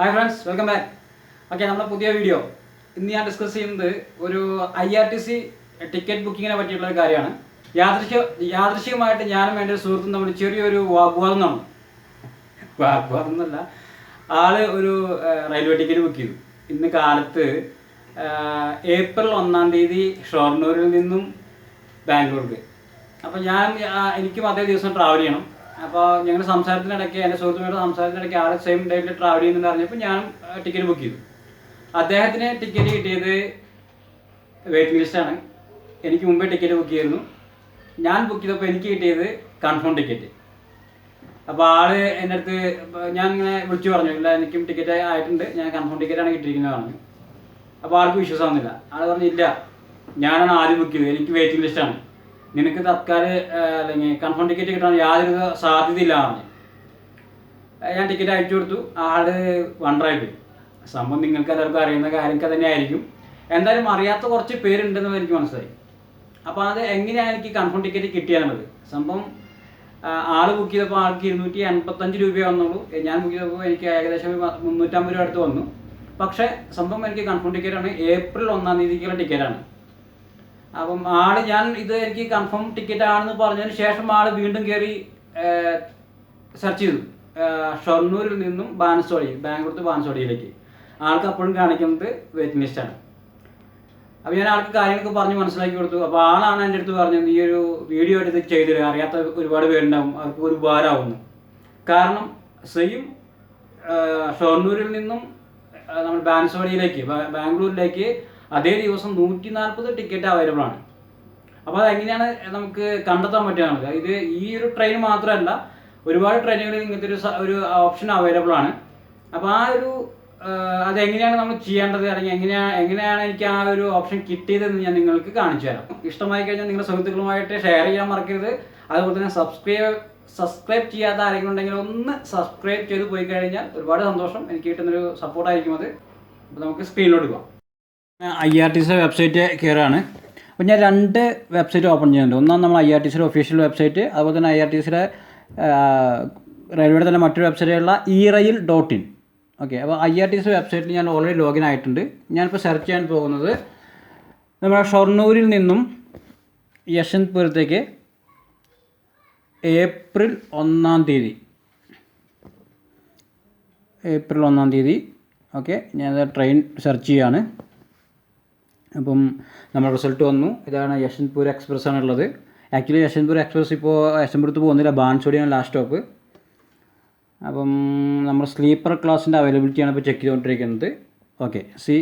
Hi friends welcome back okay നമ്മുടെ പുതിയ video ഇന്ന് ഞാൻ ഡിസ്കസ് ചെയ്യുന്നത് ഒരു I R T C ticket ബുക്കിങ്ങിനെ പറ്റിയിട്ടുള്ള ഒരു കാര്യമാണ്. യാദൃശ്യ യാദൃശ്യമായിട്ട് ഞാനും എന്റെ ഒരു സുഹൃത്തും തമ്മിൽ ചെറിയൊരു വാഗ്വാദം നടന്നു വാഗ്വാദം എന്നല്ല ആൾ ഒരു റെയിൽവേ ടിക്കറ്റ് ബുക്ക് ചെയ്തു. ഇന്ന് കാലത്ത് ഏപ്രിൽ ഒന്നാം തീയതി ഷൊർണൂരിൽ നിന്നും ബാംഗ്ലൂർക്ക്. അപ്പോൾ ഞാൻ എനിക്കും അതേ ദിവസം ട്രാവൽ ചെയ്യണം. അപ്പോൾ ഞങ്ങൾ സംസാരത്തിനിടയ്ക്ക് എന്റെ സുഹൃത്തുമായിട്ട് സംസാരത്തിനിടയ്ക്ക് ആൾ സെയിം ഡേറ്റിൽ ട്രാവൽ ചെയ്യുന്നുണ്ട് അറിഞ്ഞപ്പോൾ ഞാൻ ടിക്കറ്റ് ബുക്ക് ചെയ്തു. അദ്ദേഹത്തിന് ടിക്കറ്റ് കിട്ടിയത് വെയിറ്റിംഗ് ലിസ്റ്റാണ് എനിക്ക് മുമ്പേ ടിക്കറ്റ് ബുക്ക് ചെയ്തിരുന്നു. ഞാൻ ബുക്ക് ചെയ്തപ്പോൾ എനിക്ക് കിട്ടിയത് കൺഫേം ടിക്കറ്റ് അപ്പോൾ ആൾ എന്റെ അടുത്ത് ഞാൻ ഇങ്ങനെ വിളിച്ചു പറഞ്ഞു ഇല്ല എനിക്കും ടിക്കറ്റ് ആയിട്ടുണ്ട് ഞാൻ കൺഫേം ടിക്കറ്റാണ് കിട്ടിയിരിക്കുന്നത് പറഞ്ഞു. അപ്പോൾ ആൾക്ക് വിശ്വാസമൊന്നുമില്ല ആൾ പറഞ്ഞു ഇല്ല ഞാനാണ് ആദ്യം ബുക്ക് ചെയ്തത് എനിക്ക് വെയിറ്റിംഗ് ലിസ്റ്റാണ് നിനക്ക് തത്കാല അല്ലെങ്കിൽ കൺഫേം ടിക്കറ്റ് കിട്ടാൻ യാതൊരു സാധ്യതയില്ല ഞാൻ ടിക്കറ്റ് അയച്ചു കൊടുത്തു. ആൾ വണ്ടറായി പോയി സംഭവം നിങ്ങൾക്ക് എല്ലാവർക്കും അറിയുന്ന കാര്യമൊക്കെ തന്നെ ആയിരിക്കും എന്തായാലും അറിയാത്ത കുറച്ച് പേരുണ്ടെന്ന് എനിക്ക് മനസ്സിലായി. അപ്പോൾ അത് എങ്ങനെയാണ് എനിക്ക് കൺഫേം ടിക്കറ്റ് കിട്ടിയാന്നുള്ളത്? സംഭവം ആൾ ബുക്ക് ചെയ്തപ്പോൾ ആൾക്ക് ഇരുന്നൂറ്റി എൺപത്തഞ്ച് രൂപയേ വന്നുള്ളൂ ഞാൻ ബുക്ക് ചെയ്തപ്പോൾ എനിക്ക് ഏകദേശം മുന്നൂറ്റമ്പത് രൂപ അടുത്ത് വന്നു. പക്ഷേ സംഭവം എനിക്ക് കൺഫേം ടിക്കറ്റാണ് ഏപ്രിൽ ഒന്നാം തീയതിക്കുള്ള ടിക്കറ്റാണ് അപ്പം ആൾ ഞാൻ ഇത് എനിക്ക് കൺഫേം ടിക്കറ്റ് ആണെന്ന് പറഞ്ഞതിന് ശേഷം ആൾ വീണ്ടും കയറി സെർച്ച് ചെയ്തു. ഷൊർണൂരിൽ നിന്നും ബാനസോടി ബാംഗ്ലൂർ ടു ബാനസോടിയിലേക്ക് ആൾക്ക് അപ്പോഴും കാണിക്കുന്നത് വെയിറ്റിംഗ് ലിസ്റ്റാണ് അപ്പോൾ ഞാൻ ആൾക്ക് കാര്യങ്ങളൊക്കെ പറഞ്ഞ് മനസ്സിലാക്കി കൊടുത്തു. അപ്പോൾ ആളാണ് എന്റെ അടുത്ത് പറഞ്ഞത് ഈ ഒരു വീഡിയോ എടുത്ത് ചെയ്തിട്ട് അറിയാത്ത ഒരുപാട് പേരുണ്ടാവും. അവർക്ക് ഒരു ഉപകാരമാവുന്നു. കാരണം സെയിം ഷൊർണൂരിൽ നിന്നും നമ്മൾ ബാനസോളിയിലേക്ക് ബാംഗ്ലൂരിലേക്ക് അതേ ദിവസം നൂറ്റി നാൽപ്പത് ടിക്കറ്റ് അവൈലബിൾ ആണ്. അപ്പോൾ അതെങ്ങനെയാണ് നമുക്ക് കണ്ടെത്താൻ പറ്റുന്നത് ഇത് ഈ ഒരു ട്രെയിൻ മാത്രമല്ല ഒരുപാട് ട്രെയിനുകളിൽ ഇങ്ങനത്തെ ഒരു ഒരു ഓപ്ഷൻ അവൈലബിൾ ആണ്. അപ്പോൾ ആ ഒരു അതെങ്ങനെയാണ് നമ്മൾ ചെയ്യേണ്ടത്? അല്ലെങ്കിൽ എങ്ങനെയാണ് എങ്ങനെയാണ് എനിക്ക് ആ ഒരു ഓപ്ഷൻ കിട്ടിയതെന്ന് ഞാൻ നിങ്ങൾക്ക് കാണിച്ചു തരാം. ഇഷ്ടമായി കഴിഞ്ഞാൽ നിങ്ങളുടെ സുഹൃത്തുക്കളുമായിട്ട് ഷെയർ ചെയ്യാൻ മറക്കരുത്. അതുപോലെ തന്നെ സബ്സ്ക്രൈബ് സബ്സ്ക്രൈബ് ചെയ്യാത്ത ആരെങ്കിലും ഉണ്ടെങ്കിൽ ഒന്ന് സബ്സ്ക്രൈബ് ചെയ്ത് പോയി കഴിഞ്ഞാൽ ഒരുപാട് സന്തോഷം എനിക്ക് കിട്ടുന്നൊരു സപ്പോർട്ടായിരിക്കും അത്. അപ്പോൾ നമുക്ക് സ്ക്രീനിലോട്ട് പോകാം I R T C website കയറാണ്. അപ്പോൾ ഞാൻ രണ്ട് വെബ്സൈറ്റ് ഓപ്പൺ ചെയ്യുന്നുണ്ട്. ഒന്നാണ് നമ്മൾ ഐ ആർ ടി സിയുടെ ഒഫീഷ്യൽ വെബ്സൈറ്റ് അതുപോലെ തന്നെ ഐ ആർ ടി സിയുടെ റെയിൽവേയുടെ തന്നെ മറ്റൊരു വെബ്സൈറ്റുള്ള E rail dot in. Okay അപ്പോൾ ഐ ആർ ടി സി വെബ്സൈറ്റിൽ ഞാൻ ഓൾറെഡി ലോഗിൻ ആയിട്ടുണ്ട്. ഞാനിപ്പോൾ സെർച്ച് ചെയ്യാൻ പോകുന്നത് നമ്മുടെ ഷൊർണൂരിൽ നിന്നും യശ്വന്ത്പുരത്തേക്ക് ഏപ്രിൽ ഒന്നാം തീയതി. ഏപ്രിൽ ഒന്നാം തീയതി. ഓക്കെ ഞാൻ ട്രെയിൻ സെർച്ച് ചെയ്യാണ്. അപ്പം നമ്മുടെ റിസൾട്ട് വന്നു. ഇതാണ് യശ്വന്ത്പൂർ എക്സ്പ്രസ് ആണുള്ളത്. ആക്ച്വലി യശ്വന്ത്പൂർ എക്സ്പ്രസ് ഇപ്പോൾ യശ്വന്ത്പുരത്ത് പോകുന്നില്ല. ബാൻസോടിയാണ് ലാസ്റ്റ് സ്റ്റോപ്പ് അപ്പം നമ്മൾ സ്ലീപ്പർ ക്ലാസ്സിന്റെ അവൈലബിലിറ്റിയാണ് ഇപ്പോൾ ചെക്ക് ചെയ്തുകൊണ്ടിരിക്കുന്നത്. ഓക്കെ സി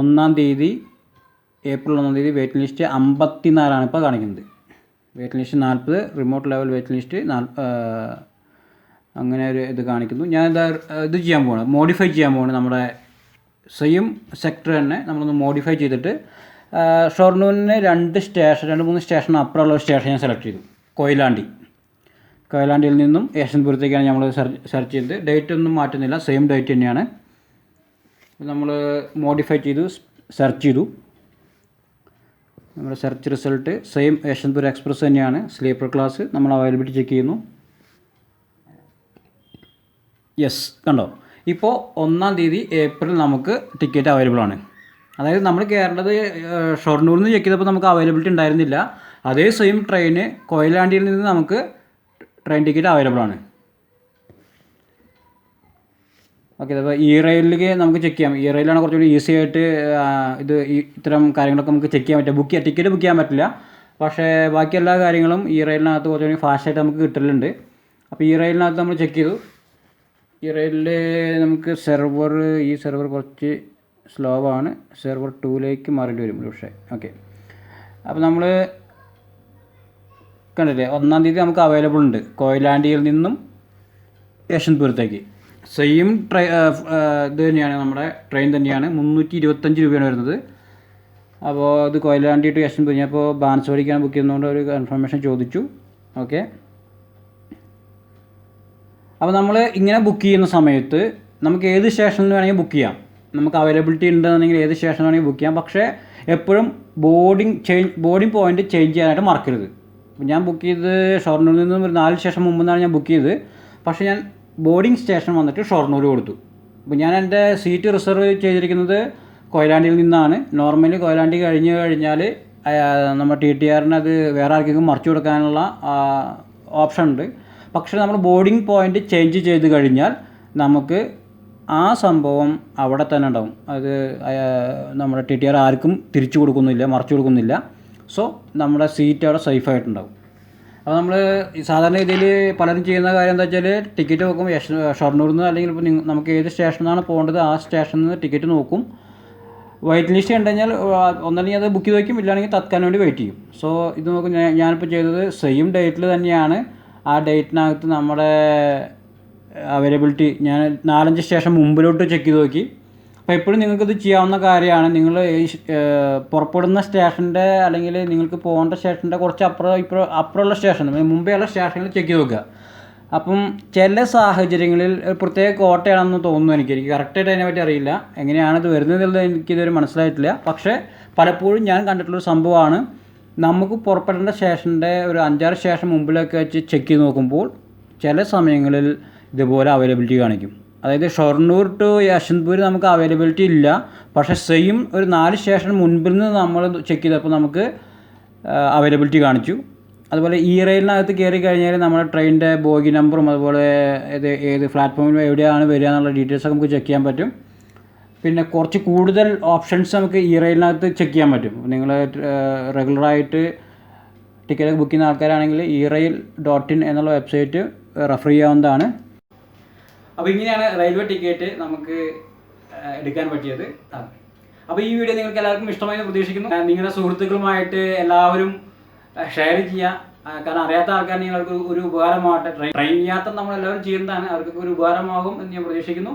ഒന്നാം തീയതി ഏപ്രിൽ ഒന്നാം തീയതി വെയിറ്റ് ലിസ്റ്റ് അമ്പത്തി നാലാണ് ഇപ്പോൾ കാണിക്കുന്നത്. വെയിറ്റ് ലിസ്റ്റ് നാൽപ്പത് റിമോട്ട് ലെവൽ വെയിറ്റ് ലിസ്റ്റ് അങ്ങനെ ഒരു ഇത് കാണിക്കുന്നു. ഞാൻ ഇതാ ഇത് ചെയ്യാൻ പോവാണ്. മോഡിഫൈ ചെയ്യാൻ പോവാണ് നമ്മുടെ സെയിം സെക്ടർ തന്നെ നമ്മളൊന്ന് മോഡിഫൈ ചെയ്തിട്ട് ഷൊർണൂരിന് രണ്ട് സ്റ്റേഷൻ രണ്ട് മൂന്ന് സ്റ്റേഷൻ അപ്പുറമുള്ള സ്റ്റേഷൻ ഞാൻ സെലക്ട് ചെയ്തു. കൊയിലാണ്ടി. കൊയിലാണ്ടിയിൽ നിന്നും യേശൻപുരത്തേക്കാണ് നമ്മൾ സെർച്ച് ചെയ്തത്. ഡേറ്റ് ഒന്നും മാറ്റുന്നില്ല. സെയിം ഡേറ്റ് തന്നെയാണ്. നമ്മൾ മോഡിഫൈ ചെയ്തു സെർച്ച് ചെയ്തു. നമ്മുടെ search result same Yeshwantpura express തന്നെയാണ്. സ്ലീപ്പർ ക്ലാസ് നമ്മൾ അവൈലബിലിറ്റി ചെക്ക് ചെയ്യുന്നു. യെസ് കണ്ടോ? ഇപ്പോൾ ഒന്നാം തീയതി ഏപ്രിൽ നമുക്ക് ടിക്കറ്റ് അവൈലബിൾ ആണ്. അതായത് നമ്മൾ കയറേണ്ടത് ഷൊർണൂരിൽ നിന്ന് ചെക്ക് ചെയ്തപ്പോൾ നമുക്ക് അവൈലബിലിറ്റി ഉണ്ടായിരുന്നില്ല. അതേ സെയിം ട്രെയിന് കൊയിലാണ്ടിയിൽ നിന്ന് നമുക്ക് ട്രെയിൻ ടിക്കറ്റ് അവൈലബിൾ ആണ്. ഓക്കെ അപ്പോൾ ഇ റെയിലിലേക്ക് നമുക്ക് ചെക്ക് ചെയ്യാം. ഇ റെയിലാണ് കുറച്ചുകൂടി ഈസി ആയിട്ട് ഇത് ഇത്തരം കാര്യങ്ങളൊക്കെ നമുക്ക് ചെക്ക് ചെയ്യാൻ പറ്റും. ബുക്ക് ചെയ്യാം ടിക്കറ്റ് ബുക്ക് ചെയ്യാൻ പറ്റില്ല. പക്ഷേ ബാക്കി എല്ലാ കാര്യങ്ങളും ഈ റെയിലിനകത്ത് കുറച്ചുകൂടി ഫാസ്റ്റായിട്ട് നമുക്ക് കിട്ടലുണ്ട്. അപ്പോൾ ഈ റെയിലിനകത്ത് നമ്മൾ ചെക്ക് ചെയ്തു. ഈ റെയിലിൽ നമുക്ക് സെർവർ ഈ സെർവർ കുറച്ച് സ്ലോ ആണ്. സെർവർ ടൂലേക്ക് മാറേണ്ടി വരും പക്ഷേ. ഓക്കെ അപ്പോൾ നമ്മൾ കണ്ടില്ലേ? ഒന്നാം തീയതി നമുക്ക് അവൈലബിൾ ഉണ്ട്. കൊയിലാണ്ടിയിൽ നിന്നും യശ്വന്ത്പുരത്തേക്ക്. സെയിം ട്രെയിൻ ഇത് തന്നെയാണ്. നമ്മുടെ ട്രെയിൻ തന്നെയാണ്. മുന്നൂറ്റി ഇരുപത്തഞ്ച് രൂപയാണ് വരുന്നത്. അപ്പോൾ ഇത് കൊയിലാണ്ടി ടു യശ്വന്ത്പുരം. ഞാൻ ഇപ്പോൾ ബാൻസോടിക്കാണ് ബുക്ക് ചെയ്യുന്നതുകൊണ്ട് ഒരു കൺഫർമേഷൻ ചോദിച്ചു. ഓക്കെ അപ്പോൾ നമ്മൾ ഇങ്ങനെ ബുക്ക് ചെയ്യുന്ന സമയത്ത് നമുക്ക് ഏത് സ്റ്റേഷനിൽ വേണമെങ്കിൽ ബുക്ക് ചെയ്യാം. നമുക്ക് അവൈലബിലിറ്റി ഉണ്ടെന്നുണ്ടെങ്കിൽ ഏത് സ്റ്റേഷനിൽ വേണമെങ്കിൽ ബുക്ക് ചെയ്യാം. പക്ഷേ എപ്പോഴും boarding change boarding point change ചെയ്യാനായിട്ട് മറക്കരുത്. ഞാൻ ബുക്ക് ചെയ്ത് ഷൊർണൂരിൽ നിന്നും ഒരു നാല് സ്റ്റേഷൻ മുമ്പ് നിന്നാണ് ഞാൻ ബുക്ക് ചെയ്ത് പക്ഷേ ഞാൻ ബോർഡിംഗ് സ്റ്റേഷൻ വന്നിട്ട് ഷൊർണൂർ കൊടുത്തു. അപ്പോൾ ഞാൻ എന്റെ സീറ്റ് റിസർവ് ചെയ്തിരിക്കുന്നത് കൊയിലാണ്ടിയിൽ നിന്നാണ്. നോർമലി കൊയിലാണ്ടി കഴിഞ്ഞ് കഴിഞ്ഞാൽ നമ്മുടെ ടി ടി ആറിന് അത് വേറെ ആർക്കെങ്കിലും മറിച്ചു കൊടുക്കാനുള്ള ഓപ്ഷൻ ഉണ്ട്. പക്ഷേ നമ്മൾ ബോർഡിംഗ് പോയിന്റ് ചേഞ്ച് ചെയ്ത് കഴിഞ്ഞാൽ നമുക്ക് ആ സംഭവം അവിടെ തന്നെ ഉണ്ടാവും. അത് നമ്മുടെ ടി ടി ആർ ആർക്കും തിരിച്ചു കൊടുക്കുന്നില്ല മറിച്ചു കൊടുക്കുന്നില്ല. സോ നമ്മുടെ സീറ്റ് അവിടെ സേഫ് ആയിട്ടുണ്ടാവും. അപ്പോൾ നമ്മൾ സാധാരണ രീതിയിൽ പലരും ചെയ്യുന്ന കാര്യം എന്താ വെച്ചാൽ ടിക്കറ്റ് നോക്കും ഷൊർണൂരിൽ നിന്ന് അല്ലെങ്കിൽ ഇപ്പോൾ നമുക്ക് ഏത് സ്റ്റേഷനാണ് പോകേണ്ടത് ആ സ്റ്റേഷനിൽ നിന്ന് ടിക്കറ്റ് നോക്കും. വെയിറ്റ് ലിസ്റ്റ് കണ്ടു ഒന്നല്ലെങ്കിൽ അത് ബുക്ക് ചെയ്ത് വയ്ക്കും ഇല്ലാണെങ്കിൽ തത്ക്കാൻ വേണ്ടി വെയിറ്റ് ചെയ്യും. സോ ഇത് നോക്കും ഞാനിപ്പോൾ ചെയ്തത് സെയിം ഡേറ്റിൽ തന്നെയാണ്. ആ ഡേറ്റിനകത്ത് നമ്മുടെ അവൈലബിലിറ്റി ഞാൻ നാലഞ്ച് സ്റ്റേഷൻ മുമ്പിലോട്ട് ചെക്ക് ചെയ്ത് നോക്കി. അപ്പോൾ എപ്പോഴും നിങ്ങൾക്കിത് ചെയ്യാവുന്ന കാര്യമാണ്. നിങ്ങൾ പുറപ്പെടുന്ന സ്റ്റേഷന്റെ അല്ലെങ്കിൽ നിങ്ങൾക്ക് പോകേണ്ട സ്റ്റേഷന്റെ കുറച്ച് അപ്പുറം ഇപ്പുറം അപ്പുറമുള്ള സ്റ്റേഷൻ മുമ്പേ ഉള്ള സ്റ്റേഷനിൽ ചെക്ക് ചെയ്ത് നോക്കുക. അപ്പം ചില സാഹചര്യങ്ങളിൽ പ്രത്യേക കോട്ടയാണെന്ന് തോന്നുന്നു എനിക്ക്. എനിക്ക് കറക്റ്റായിട്ട് അതിനെപ്പറ്റി അറിയില്ല. എങ്ങനെയാണ് ഇത് വരുന്നതെന്നുള്ളത് എനിക്കിതുവരെ മനസ്സിലായിട്ടില്ല. പക്ഷേ പലപ്പോഴും ഞാൻ കണ്ടിട്ടുള്ളൊരു സംഭവമാണ്. നമുക്ക് പുറപ്പെടേണ്ട സ്റ്റേഷന്റെ ഒരു അഞ്ചാറ് സ്റ്റേഷൻ മുമ്പിലൊക്കെ വെച്ച് ചെക്ക് ചെയ്ത് നോക്കുമ്പോൾ ചില സമയങ്ങളിൽ ഇതുപോലെ അവൈലബിലിറ്റി കാണിക്കും. അതായത് ഷൊർണൂർ ടു യശ്വന്ത്പൂർ നമുക്ക് അവൈലബിലിറ്റി ഇല്ല. പക്ഷേ സെയിം ഒരു നാല് സ്റ്റേഷൻ മുൻപിൽ നിന്ന് നമ്മൾ ചെക്ക് ചെയ്തപ്പോൾ നമുക്ക് അവൈലബിലിറ്റി കാണിച്ചു. അതുപോലെ ഈ റെയിലിനകത്ത് കയറി കഴിഞ്ഞാൽ നമ്മുടെ ട്രെയിനിന്റെ ബോഗി നമ്പറും അതുപോലെ ഏത് ഏത് പ്ലാറ്റ്ഫോമിൽ എവിടെയാണ് വരിക എന്നുള്ള ഡീറ്റെയിൽസ് ഒക്കെ നമുക്ക് ചെക്ക് ചെയ്യാൻ പറ്റും. പിന്നെ കുറച്ച് കൂടുതൽ ഓപ്ഷൻസ് നമുക്ക് ഈ റെയിലിനകത്ത് ചെക്ക് ചെയ്യാൻ പറ്റും. നിങ്ങൾ റെഗുലറായിട്ട് ടിക്കറ്റ് ബുക്ക് ചെയ്യുന്ന ആൾക്കാരാണെങ്കിൽ ഇ റെയിൽ ഡോട്ട് ഇൻ എന്നുള്ള വെബ്സൈറ്റ് റെഫർ ചെയ്യാവുന്നതാണ്. അപ്പോൾ ഇങ്ങനെയാണ് റെയിൽവേ ടിക്കറ്റ് നമുക്ക് എടുക്കാൻ പറ്റിയത്. അപ്പോൾ ഈ വീഡിയോ നിങ്ങൾക്ക് എല്ലാവർക്കും ഇഷ്ടമായെന്ന് പ്രതീക്ഷിക്കുന്നു. നിങ്ങളുടെ സുഹൃത്തുക്കളുമായിട്ട് എല്ലാവരും ഷെയർ ചെയ്യുക. കാരണം അറിയാത്ത ആൾക്കാർ നിങ്ങൾക്ക് ഒരു ഉപകാരമാവട്ടെ. ട്രെയിൻ ട്രെയിൻ യാത്ര നമ്മളെല്ലാവരും ചെയ്യുന്നതാണ്. അവർക്കൊക്കെ ഒരു ഉപകാരമാകും എന്ന് ഞാൻ പ്രതീക്ഷിക്കുന്നു.